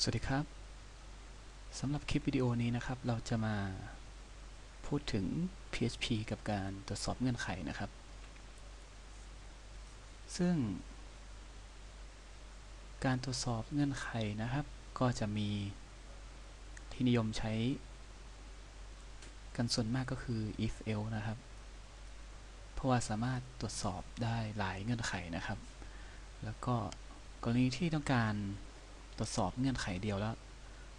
สวัสดีครับสำหรับคลิปวิดีโอนี้นะครับ เราจะมาพูดถึง PHP กับการตรวจสอบเงื่อนไขนะครับ ซึ่ง การตรวจสอบเงื่อนไขนะครับ ก็จะมีที่นิยมใช้ กันส่วนมากก็คือ if else นะครับ เพราะว่าสามารถตรวจสอบได้หลายเงื่อนไขนะครับ แล้วก็กรณีที่ต้องการ ตรวจสอบเงื่อนไขเดียวแล้ว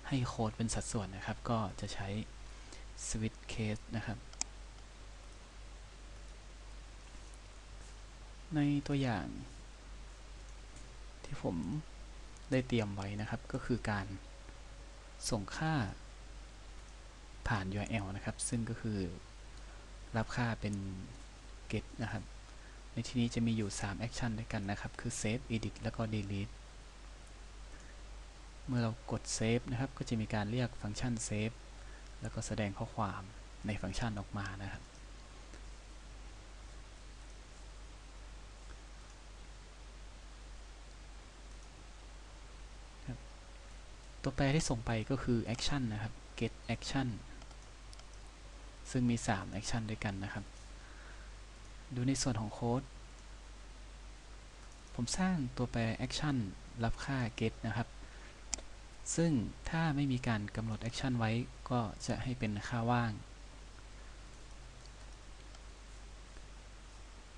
ให้โค้ดเป็นสัดส่วนนะครับ ก็จะใช้ switch case นะครับ ในตัวอย่างที่ผมได้เตรียมไว้นะครับ ก็คือการส่งค่าผ่าน URL นะครับ ซึ่งก็คือรับค่าเป็น get นะครับ ในที่นี้จะมีอยู่ 3 action ด้วยกันนะครับ คือ save edit แล้วก็ delete เมื่อเรากด save นะครับ ก็จะมีการเรียกฟังก์ชัน save แล้วก็แสดงข้อความในฟังก์ชันออกมานะครับ ตัวแปรที่ส่งไปก็คือ action นะครับ get action ซึ่งมี 3 action ด้วยกันนะครับ ดูในส่วนของโค้ด ผมสร้างตัวแปร action รับค่า get นะครับ ซึ่งถ้าไม่มีการกำหนด action ไว้ก็จะให้เป็นค่าว่าง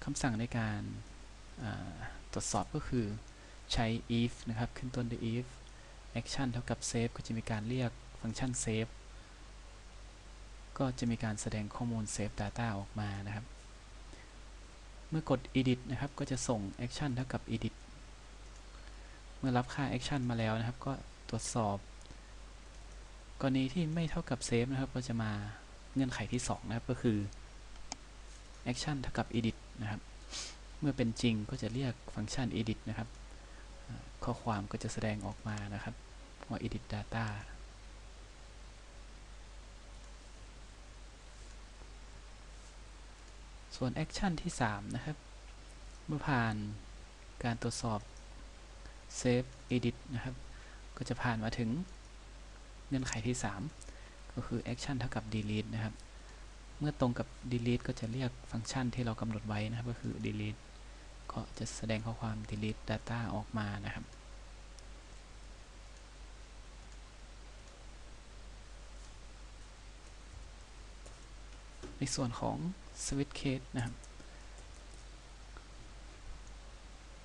คำสั่งในการตรวจสอบก็คือใช้ if นะครับ ขึ้นต้นด้วย if action เท่ากับ save ก็จะมีการเรียกฟังก์ชัน save ก็จะมีการแสดงข้อมูล save data ออกมานะครับ เมื่อกด edit นะครับ ก็จะส่ง action เท่ากับ edit เมื่อรับค่า action มาแล้วนะครับ ก็ ตรวจสอบ กรณีที่ไม่เท่ากับ save นะครับก็จะมาเงื่อนไขที่ 2 นะครับก็คือ action เท่ากับ edit นะครับ เมื่อเป็นจริงก็จะเรียกฟังก์ชัน edit นะครับ ข้อความก็จะแสดงออกมานะครับว่า edit data ส่วน action ที่ 3 นะครับ เมื่อผ่านการตรวจสอบ save edit นะครับ ก็จะผ่านมาถึงเงื่อนไขที่ 3 ก็คือ action เท่ากับ delete นะครับ เมื่อตรงกับ delete ก็จะเรียกฟังก์ชันที่เรากำหนดไว้นะครับ ก็คือ delete ก็จะแสดงข้อความ delete data ออกมานะครับ ในส่วนของ switch case นะครับ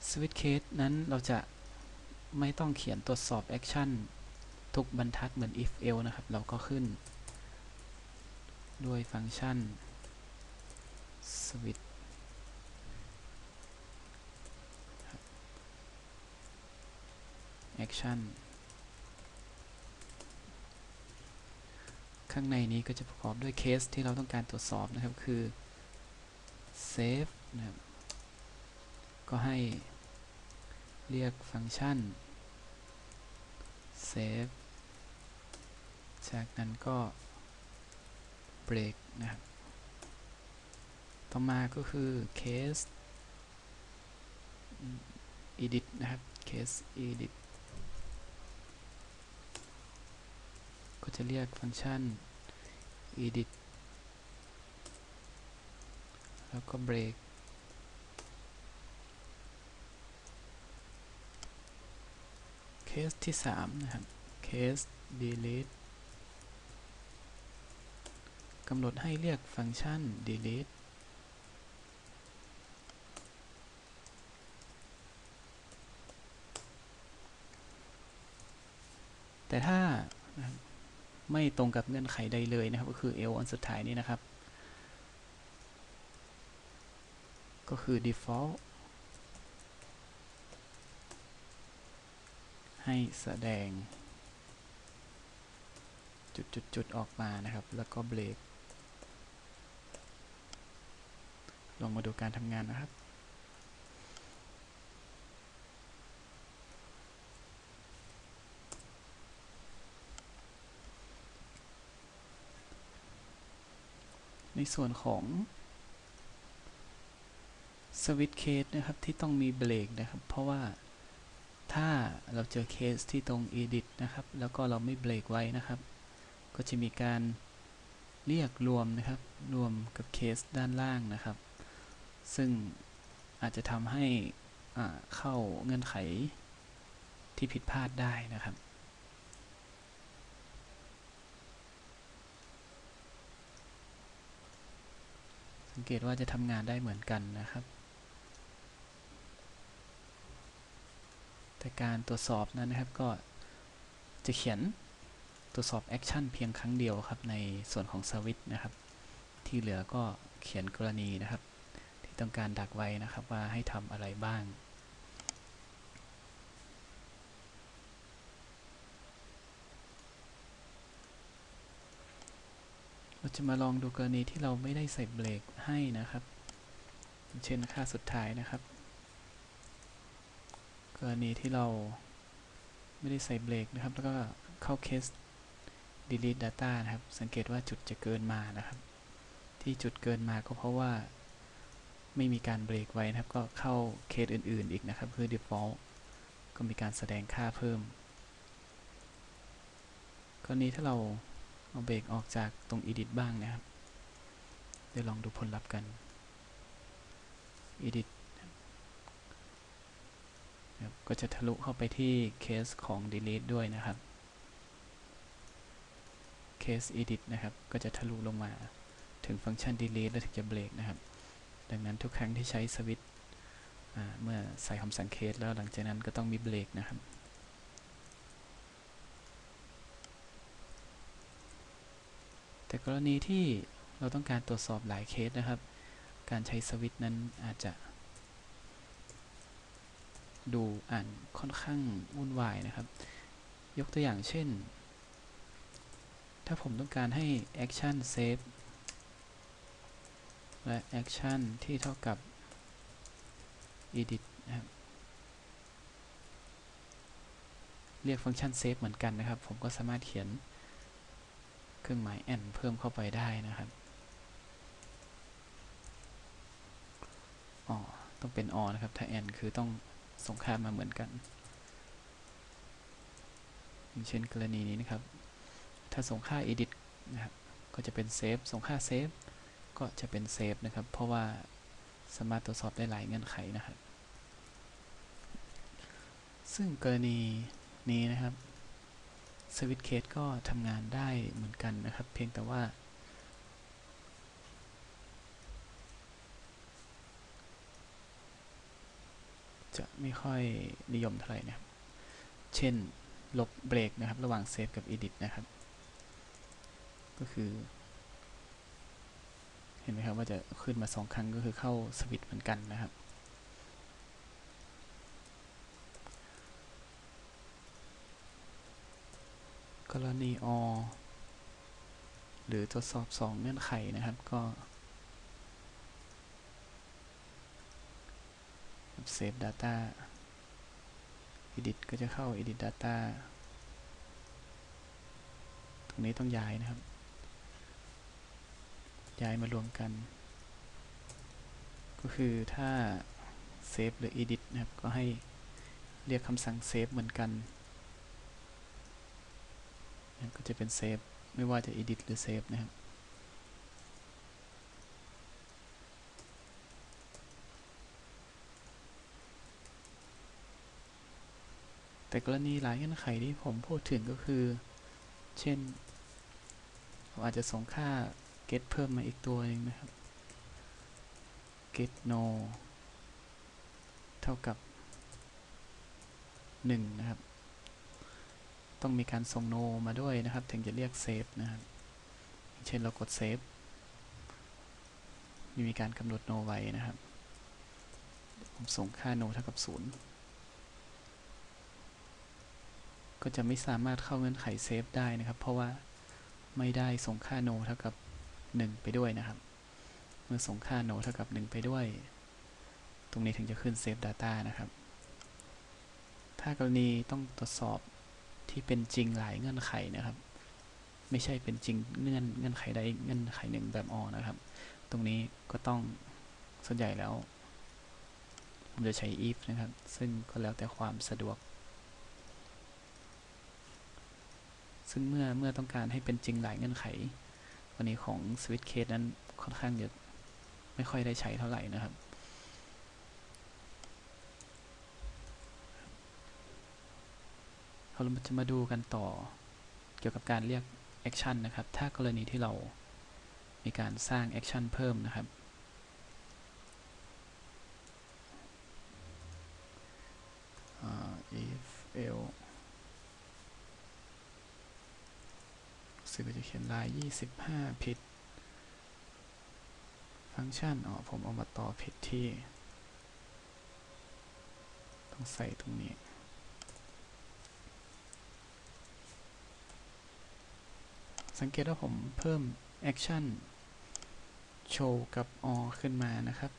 switch case นั้นเราจะ ไม่ต้องเขียนตรวจสอบ action ทุกบรรทัดเหมือน if else นะครับ เราก็ขึ้น ด้วยฟังก์ชัน switch action ข้างในนี้ก็จะประกอบด้วยเคสที่เราต้องการตรวจสอบนะครับ คือ save นะครับ ก็ให้ เรียกฟังก์ชัน save จากนั้นก็ break นะครับ ต่อมาก็คือ case edit นะครับ case edit ก็จะเรียกฟังก์ชัน edit แล้วก็ break เคสที่ 3 นะครับ case delete กำหนดให้เรียกฟังก์ชัน delete แต่ถ้าไม่ตรงกับเงื่อนไขใดเลยนะครับ ก็คือ L อันสุดท้ายนี้นะครับ ก็คือ default ให้แสดง จุดๆๆออกมานะครับ แล้วก็เบรกลองมาดูการทำงานนะครับในส่วนของสวิตช์เคสนะครับที่ต้องมีเบรกนะครับ เพราะว่า ถ้าเราเจอเคสที่ตรง edit นะครับ แล้วก็เราไม่เบรกไว้นะครับ ก็จะมีการเรียกรวมนะครับ รวมกับเคสด้านล่างนะครับ ซึ่งอาจจะทำให้เข้าเงื่อนไขที่ผิดพลาดได้นะครับ สังเกตว่าจะทำงานได้เหมือนกันนะครับ แต่การตรวจสอบนั้นนะครับก็จะเขียนตรวจสอบแอคชั่นเพียงครั้งเดียวครับในส่วนของสวิตนะครับ ที่เหลือก็เขียนกรณีนะครับ ที่ต้องการดักไว้นะครับว่าให้ทำอะไรบ้างเราจะมาลองดูกรณีที่เราไม่ได้ใส่เบรกให้นะครับ เช่นค่าสุดท้ายนะครับ รณีที่เราไม่ได้ใส่เบรกนะครับ แล้วก็เข้าเคส delete data นะครับ สังเกตว่าจุดจะเกินมานะครับ ที่จุดเกินมาก็เพราะว่าไม่มีการเบรกไว้นะครับ ก็เข้าเคสอื่น ๆ อีกนะครับ คือ default ก็มีการแสดงค่าเพิ่ม กรณีถ้าเราเอาเบรกออกจากตรง edit บ้างนะครับ เดี๋ยวลองดูผลลัพธ์กัน edit นะครับ ก็จะทะลุเข้าไปที่เคสของ delete ด้วยนะครับ case edit นะครับก็จะทะลุลงมาถึงฟังก์ชัน delete แล้วถึงจะเบรกนะครับ ดังนั้นทุกครั้งที่ใช้สวิตช์เมื่อใส่คำสั่ง case แล้วหลังจากนั้นก็ต้องมีเบรกนะครับแต่กรณีที่เราต้องการตรวจสอบหลายเคสนะครับ การใช้สวิตช์นั้นอาจจะ ดูอ่านค่อนข้างวุ่นวายนะครับ ยกตัวอย่างเช่น ถ้าผมต้องการให้ action save และ action ที่เท่ากับ edit นะครับเรียกฟังก์ชัน save เหมือนกันนะครับ ผมก็สามารถเขียนเครื่องหมาย and เพิ่มเข้าไปได้นะครับอ๋อต้องเป็น or นะครับ ถ้า and คือต้อง ส่งค่ามาเหมือนกันอย่างเช่นกรณีนี้นะครับ ถ้าส่งค่า edit นะครับก็จะเป็น save ส่งค่า save ก็จะเป็น save นะครับ เพราะว่าสามารถตรวจสอบได้หลายเงื่อนไขนะครับ ซึ่งกรณีนี้นะครับสวิตเคสก็ทำงานได้เหมือนกันนะครับ เพียงแต่ว่า จะไม่ค่อยนิยมเท่าไหร่นะครับ เช่นลบเบรกนะครับ ระหว่างเซฟกับ Edit นะครับ ก็คือ เห็นไหมครับว่าจะขึ้นมาสองครั้งก็คือเข้าสวิตช์เหมือนกันนะครับ กรณี or หรือตรวจสอบ 2 เงื่อนไขนะครับก็ save data edit ก็จะเข้า edit data ตรงนี้ต้องย้ายนะครับ ย้ายมารวมกัน ก็คือถ้า save หรือ edit นะครับ ก็ให้เรียกคำสั่ง save เหมือนกัน ก็จะเป็น save ไม่ว่าจะ edit หรือ save นะครับ แต่กรณีหลายเงื่อนไขที่ผมพูดถึงก็คือ เช่นเราอาจจะส่งค่า get เพิ่มมาอีกตัวหนึ่งนะครับ get no เท่ากับ 1 นะครับ ต้องมีการส่ง no มาด้วยนะครับ ถึงจะเรียก save นะครับ เช่นเรากด save ม่มีการกำหนด no ไว้นะครับ ผมส่งค่า no เท่ากับ 0 ก็จะไม่สามารถเข้าเงื่อนไขเซฟได้นะครับ เพราะว่าไม่ได้ส่งค่า no เท่ากับ 1 ไปด้วยนะครับ เมื่อส่งค่า no เท่ากับ 1 ไปด้วย ตรงนี้ถึงจะขึ้น save data นะครับ ถ้ากรณีต้องตรวจสอบที่เป็นจริงหลายเงื่อนไขนะครับ ไม่ใช่เป็นจริงเงื่อนเงื่อนไขใดเงื่อนไขหนึ่งแบบออนะครับ ตรงนี้ก็ต้องส่วนใหญ่แล้วผมจะใช้ if นะครับ ซึ่งก็แล้วแต่ความสะดวก ซึ่งเมื่อเมื่อต้องการให้เป็นจริงหลายเงื่อนไขวันนี้ของ switch case นั้นค่อนข้างจะไม่ค่อยได้ใช้เท่าไหร่นะครับเราจะมาดูกันต่อเกี่ยวกับการเรียก action นะครับ ถ้ากรณีที่เรามีการสร้าง action เพิ่มนะครับ if else สื่อจะเขียนลาย 25 ผิด ฟังก์ชันอ๋อผมเอามาต่อผิดที่ ต้องใส่ตรงนี้สังเกตว่าผมเพิ่ม action show กับ all ขึ้นมานะครับ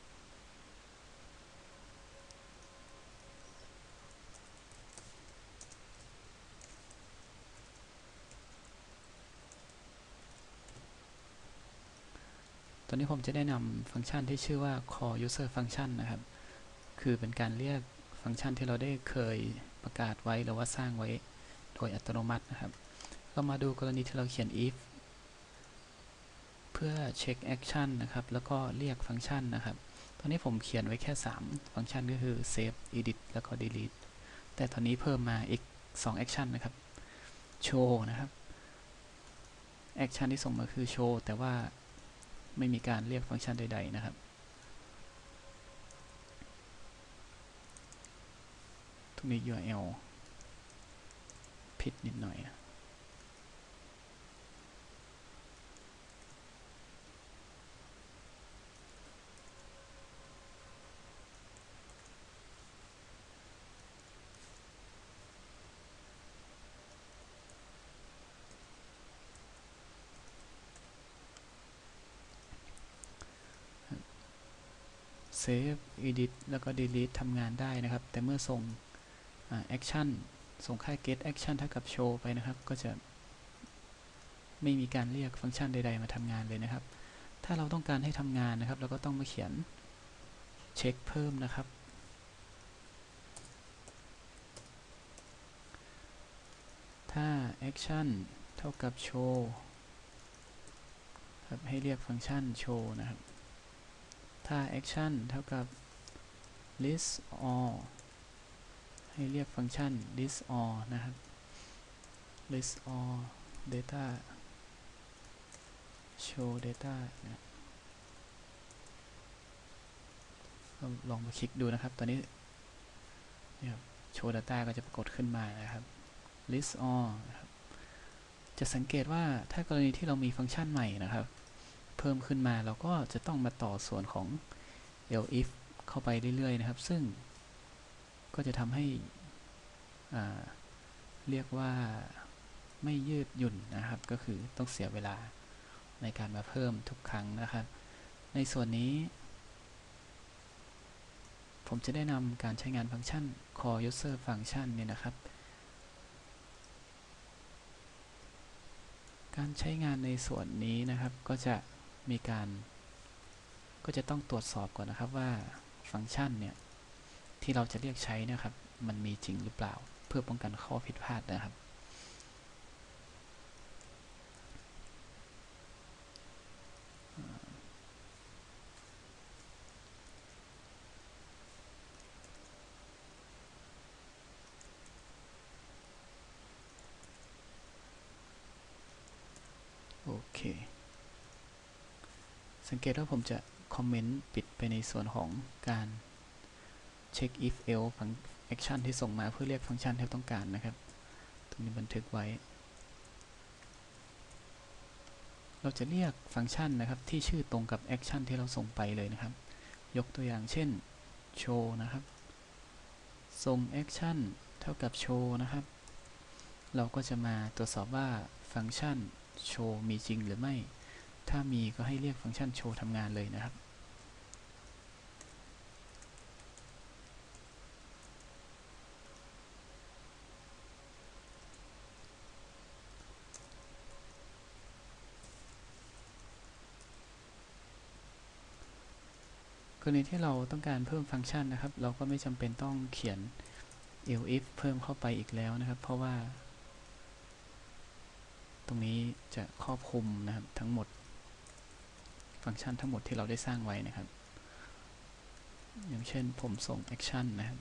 อนนี้ผมจะได้นำฟังก์ชันที่ชื่อว่า call user function นะครับ คือเป็นการเรียกฟังก์ชันที่เราได้เคยประกาศไว้หรือว่าสร้างไว้โดยอัตโนมัตินะครับ ก็มาดูกรณีที่เราเขียน if เพื่อเช็ค action นะครับ แล้วก็เรียกฟังก์ชันนะครับ ตอนนี้ผมเขียนไว้แค่ 3 ฟังก์ชันก็คือ save edit แล้วก็ delete แต่ตอนนี้เพิ่มมาอีก 2 action นะครับ show นะครับ action ที่ส่งมาคือ show แต่ว่า ไม่มีการเรียกฟังก์ชันใด ๆ นะครับตรงนี้ URL ผิดนิดหน่อย Save Edit แล้วก็ Delete ทำงานได้นะครับ แต่เมื่อส่ง Action ส่งค่า get action เท่ากับ show ไปนะครับ ก็จะไม่มีการเรียกฟังก์ชันใด ๆ มาทำงานเลยนะครับ ถ้าเราต้องการให้ทำงานนะครับ เราก็ต้องมาเขียนเช็คเพิ่มนะครับ ถ้า action เท่ากับ show ครับให้เรียกฟังก์ชัน show นะครับ ถ้า action เท่ากับ list all ให้เรียกฟังก์ชัน list all นะครับ list all data show data นะลองมาคลิกดูนะครับ ตอนนี้นี่ครับ show data ก็จะปรากฏขึ้นมานะครับ list all นะครับ จะสังเกตว่าถ้ากรณีที่เรามีฟังก์ชันใหม่นะครับ พิ่มขึ้นมา เราก็จะต้องมาต่อส่วนของ elif เข้าไปเรื่อยๆนะครับ ซึ่งก็จะทำให้เรียกว่าไม่ยืดหยุ่นนะครับ ก็คือต้องเสียเวลาในการมาเพิ่มทุกครั้งนะครับ ในส่วนนี้ ผมจะได้นำการใช้งานฟังก์ชัน call user function เนี่ยนะครับ การใช้งานในส่วนนี้นะครับก็จะ มีการก็จะต้องตรวจสอบก่อนนะครับว่าฟังก์ชันเนี่ยที่เราจะเรียกใช้นะครับ มันมีจริงหรือเปล่า เพื่อป้องกันข้อผิดพลาดนะครับ โอเค สังเกตว่าผมจะคอมเมนต์ปิดไปในส่วนของการเช็ค if else ฟัง action ที่ส่งมาเพื่อเรียกฟังก์ชันที่ต้องการนะครับ ตรงนี้บันทึกไว้ เราจะเรียกฟังก์ชันนะครับที่ชื่อตรงกับ action ที่เราส่งไปเลยนะครับ ยกตัวอย่างเช่น show นะครับ ส่ง action เท่ากับ show นะครับ เราก็จะมาตรวจสอบว่าฟังก์ชัน show มีจริงหรือไม่ ถ้ามีก็ให้เรียกฟังก์ชัน show ทำงานเลยนะครับ กรณีที่เราต้องการเพิ่มฟังก์ชันนะครับ เราก็ไม่จำเป็นต้องเขียน elif เพิ่มเข้าไปอีกแล้วนะครับ เพราะว่า ตรงนี้จะครอบคลุมนะครับทั้งหมด ฟังก์ชันทั้งหมดที่เราได้สร้างไว้นะครับ อย่างเช่นผมส่ง action นะครับ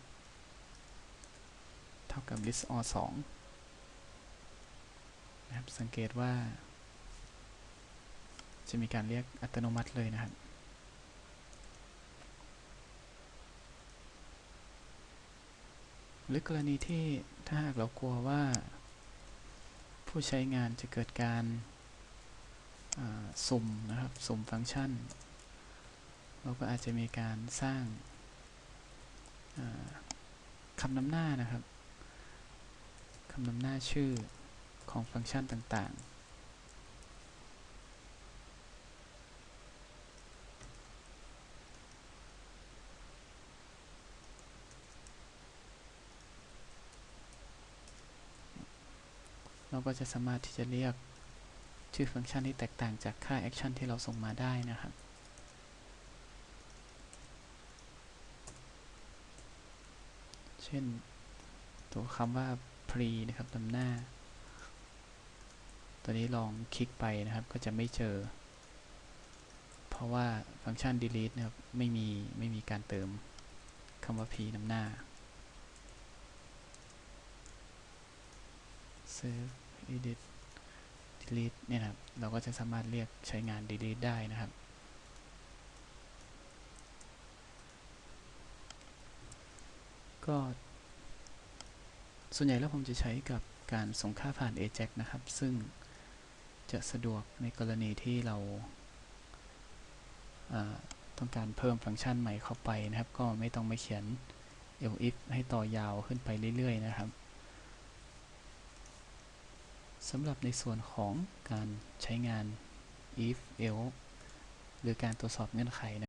เท่ากับ list all 2นะครับ สังเกตว่า จะมีการเรียกอัตโนมัติเลยนะครับหรือกรณีที่ถ้าหากเรากลัวว่า ผู้ใช้งานจะเกิดการ สุ่มนะครับ สุ่มฟังก์ชัน เราก็อาจจะมีการสร้างาคำนำหน้านะครับคำนำหน้าชื่อของฟังก์ชันต่างๆ เราก็จะสามารถที่จะเรียก ชื่อฟังก์ชันที่แตกต่างจากค่าแอคชั่นที่เราส่งมาได้นะครับเช่น ตัวคำว่า pre นะครับนำหน้า ตัวนี้ลองคลิกไปนะครับก็จะไม่เจอ เพราะว่าฟังก์ชัน delete นะครับไม่มีไม่มีการเติมคำว่า p นำหน้า save edit delete เนี่ยนะครับ เราก็จะสามารถเรียกใช้งาน delete ได้นะครับ ก็ส่วนใหญ่แล้วผมจะใช้กับการส่งค่าผ่าน AJAX นะครับ ซึ่งจะสะดวกในกรณีที่เราาต้องการเพิ่มฟังก์ชันใหม่เข้าไปนะครับ ก็ไม่ต้องมาเขียน elif ให้ต่อยาวขึ้นไปเรื่อยๆนะครับ สำหรับในส่วนของการใช้งาน if else หรือการตรวจสอบเงื่อนไขนะ